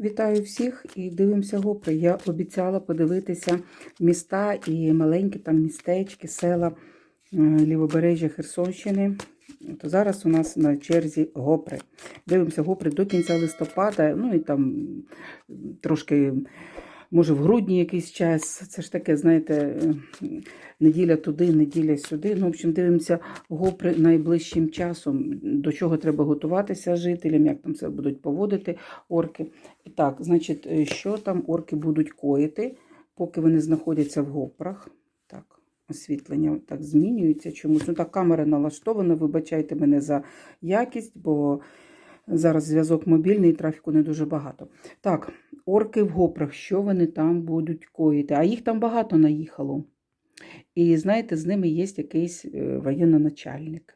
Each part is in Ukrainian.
Вітаю всіх і дивимося гопри. Я обіцяла подивитися міста і маленькі там містечки, села е, лівобережжя Херсонщини. То зараз у нас на черзі гопри. Дивимося гопри до кінця листопада, ну і там трошки, може, в грудні якийсь час. Це ж таке, знаєте, е, неділя туди, неділя сюди. Ну, в общем, дивимося гопри найближчим часом, до чого треба готуватися жителям, як там себе будуть поводити орки. І так, значить, е, що там орки будуть коїти, поки вони знаходяться в гопрах. Так, освітлення так змінюється чомусь. Ну, так, камера налаштована, вибачайте мене за якість, бо зараз зв'язок мобільний, трафіку не дуже багато. Так, орки в гопрах, що вони там будуть коїти? А їх там багато наїхало. І знаєте, з ними є якийсь е, воєнноначальник.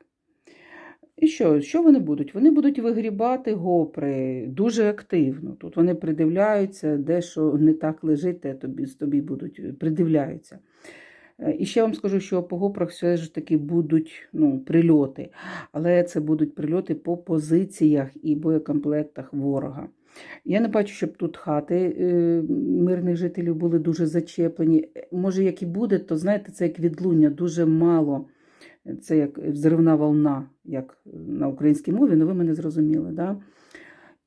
І що, що вони будуть? Вони будуть вигрібати гопри дуже активно. Тут вони придивляються, де що не так лежить, те тобі, тобі будуть придивляються. Е, І ще вам скажу, що по гопрах все ж таки будуть ну, прильоти, але це будуть прильоти по позиціях і боєкомплектах ворога. Я не бачу, щоб тут хати е, мирних жителів були дуже зачеплені. Е, Може, як і буде, то знаєте, це як відлуння, дуже мало. Це як взривна волна, як на українській мові, але ви мене зрозуміли. Да?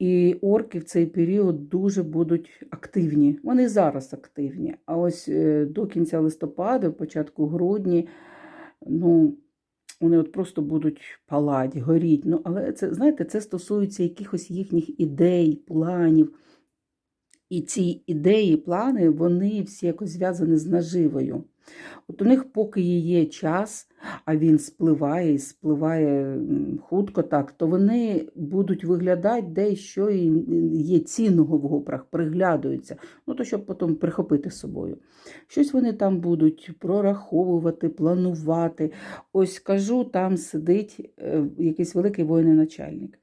І орки в цей період дуже будуть активні. Вони зараз активні. А ось е, до кінця листопада, початку грудні, ну, вони от просто будуть палати, горіть. Ну, але це, знаєте, це стосується якихось їхніх ідей, планів. І ці ідеї, плани, вони всі якось зв'язані з наживою. От у них, поки є час, а він спливає і спливає хутко так, то вони будуть виглядати дещо і є цінного в гопрах, приглядаються, ну то щоб потім прихопити з собою. Щось вони там будуть прораховувати, планувати. Ось кажу, там сидить е, якийсь великий воєначальник.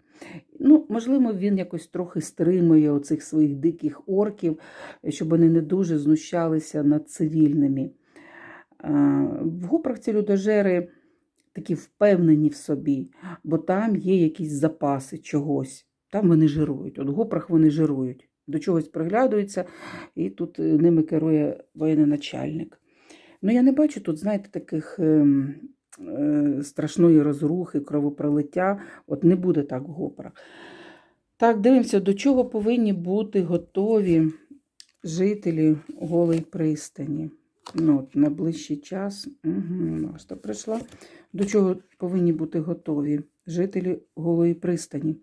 Ну, можливо, він якось трохи стримує оцих своїх диких орків, щоб вони не дуже знущалися над цивільними. В гопрах ці людожери такі впевнені в собі, бо там є якісь запаси чогось. Там вони жирують. От в гопрах вони жирують, до чогось приглядаються, і тут е, ними керує воєначальник. Ну, я не бачу тут, знаєте, таких ем, страшної розрухи, кровопролиття. От не буде так в гопрах. Так, дивимося, до чого повинні бути готові жителі голої пристані. Ну, от, на ближчий час. Угу, прийшла. До чого повинні бути готові жителі голої пристані?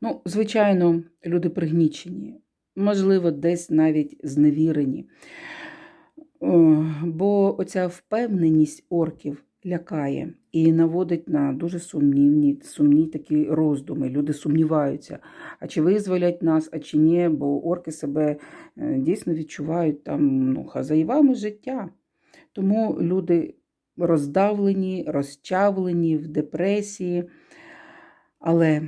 Ну, звичайно, люди пригнічені, можливо, десь навіть зневірені. Бо оця впевненість орків лякає і наводить на дуже сумнівні, сумні такі роздуми. Люди сумніваються, а чи визволять нас, а чи ні, бо орки себе е, дійсно відчувають там ну, хазяївами життя. Тому люди роздавлені, розчавлені в депресії, але,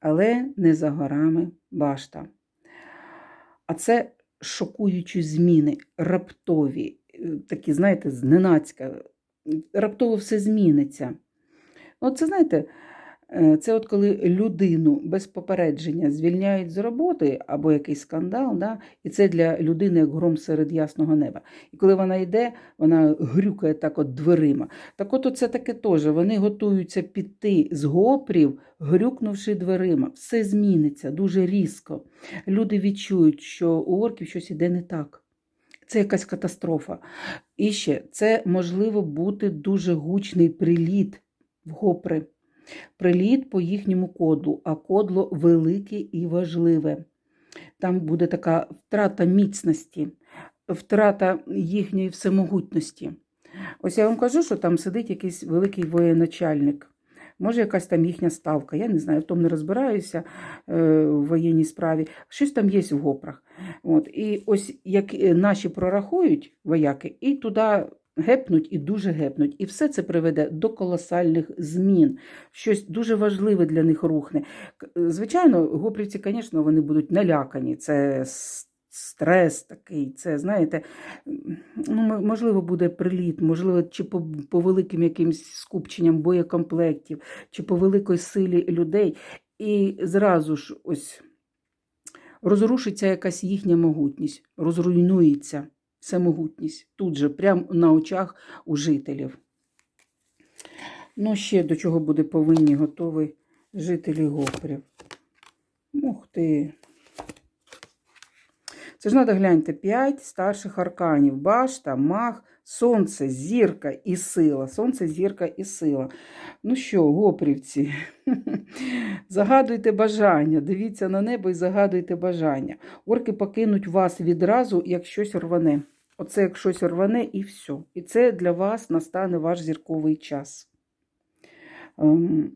але не за горами башта. А це шокуючі зміни, раптові, е, такі, знаєте, зненацька, раптово все зміниться. От знаєте, це от коли людину без попередження звільняють з роботи або якийсь скандал, да? і це для людини як гром серед ясного неба. І коли вона йде, вона грюкає так от дверима. Так от це таке теж. Вони готуються піти з гопрів, грюкнувши дверима. Все зміниться дуже різко. Люди відчують, що у орків щось іде не так. Це якась катастрофа. І ще це можливо бути дуже гучний приліт в гопри. Приліт по їхньому кодлу, а кодло велике і важливе. Там буде така втрата міцності, втрата їхньої всемогутності. Ось я вам кажу, що там сидить якийсь великий воєначальник. Може, якась там їхня ставка. Я не знаю, в тому не розбираюся е, в воєнній справі. Щось там є в гопрах. От. І ось як е, наші прорахують вояки, і туди гепнуть, і дуже гепнуть. І все це приведе до колосальних змін. Щось дуже важливе для них рухне. Звичайно, гопрівці, звісно, вони будуть налякані. Це стрес такий, це, знаєте, ну, можливо, буде приліт, можливо, чи по, по великим якимсь скупченням боєкомплектів, чи по великій силі людей. І зразу ж ось розрушиться якась їхня могутність, розруйнується всемогутність тут же, прямо на очах у жителів. Ну, ще до чого буде повинні готові жителі Гопрів. Ух ти. Це ж треба гляньте, п'ять старших арканів: башта, мах, сонце, зірка і сила. Сонце, зірка і сила. Ну що, гопрівці, загадуйте бажання, дивіться на небо і загадуйте бажання. Орки покинуть вас відразу, як щось рване. Оце як щось рване і все. І це для вас настане ваш зірковий час. Ем,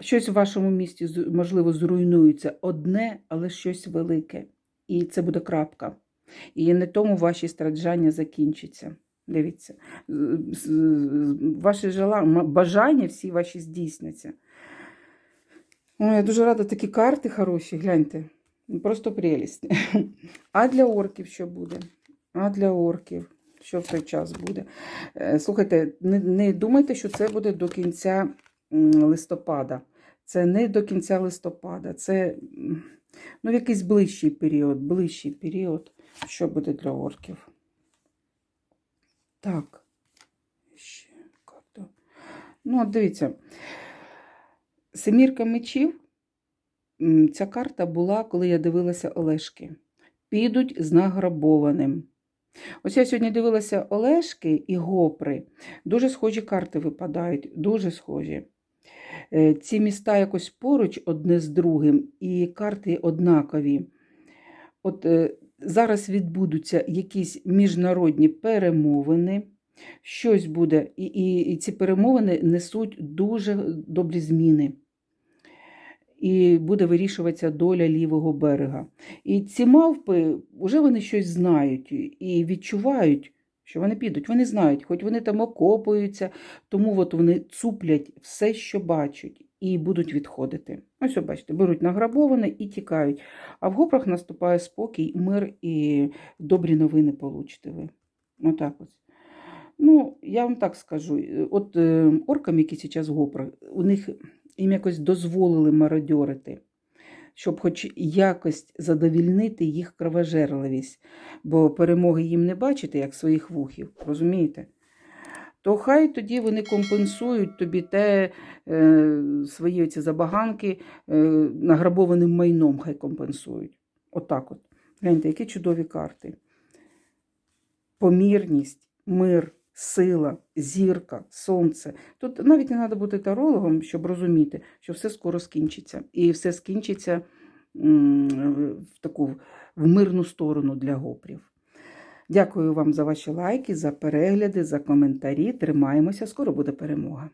Щось в вашому місті, можливо, зруйнується одне, але щось велике. І це буде крапка. І на тому ваші страждання закінчаться. Дивіться, ваші бажання всі ваші здійсняться. Ой, я дуже рада такі карти хороші, гляньте. Просто прелість. А для орків що буде? А для орків, що в той час буде? Е, Слухайте, не, не думайте, що це буде до кінця листопада. Це не до кінця листопада, це ну, якийсь ближчий період, ближчий період, що буде для орків. Так. Ще. Ну, от дивіться. Семірка мечів. Ця карта була, коли я дивилася Олешки. Підуть з награбованим. Ось я сьогодні дивилася Олешки і Гопри. Дуже схожі карти випадають, дуже схожі. Е, Ці міста якось поруч одне з другим, і карти однакові. От е, зараз відбудуться якісь міжнародні перемовини, щось буде, і, і, і ці перемовини несуть дуже добрі зміни. І буде вирішуватися доля лівого берега. І ці мавпи вже вони щось знають і відчувають, що вони підуть. Вони знають, хоч вони там окопуються, тому от вони цуплять все, що бачать, і будуть відходити. Ось, бачите, беруть награбоване і тікають. А в гопрах наступає спокій, мир і добрі новини получите ви. Отак ось. Ну, я вам так скажу: от е, оркам, які зараз гопри, у них їм якось дозволили мародьорити, щоб хоч якось задовільнити їх кровожерливість, бо перемоги їм не бачити, як своїх вухів, розумієте? То хай тоді вони компенсують тобі те е, свої ці забаганки е, награбованим майном, хай компенсують. Отак от. Гляньте, які чудові карти. Помірність, мир, сила, зірка, сонце. Тут навіть не треба бути тарологом, щоб розуміти, що все скоро скінчиться. І все скінчиться в таку в мирну сторону для гопрів. Дякую вам за ваші лайки, за перегляди, за коментарі. Тримаємося, скоро буде перемога.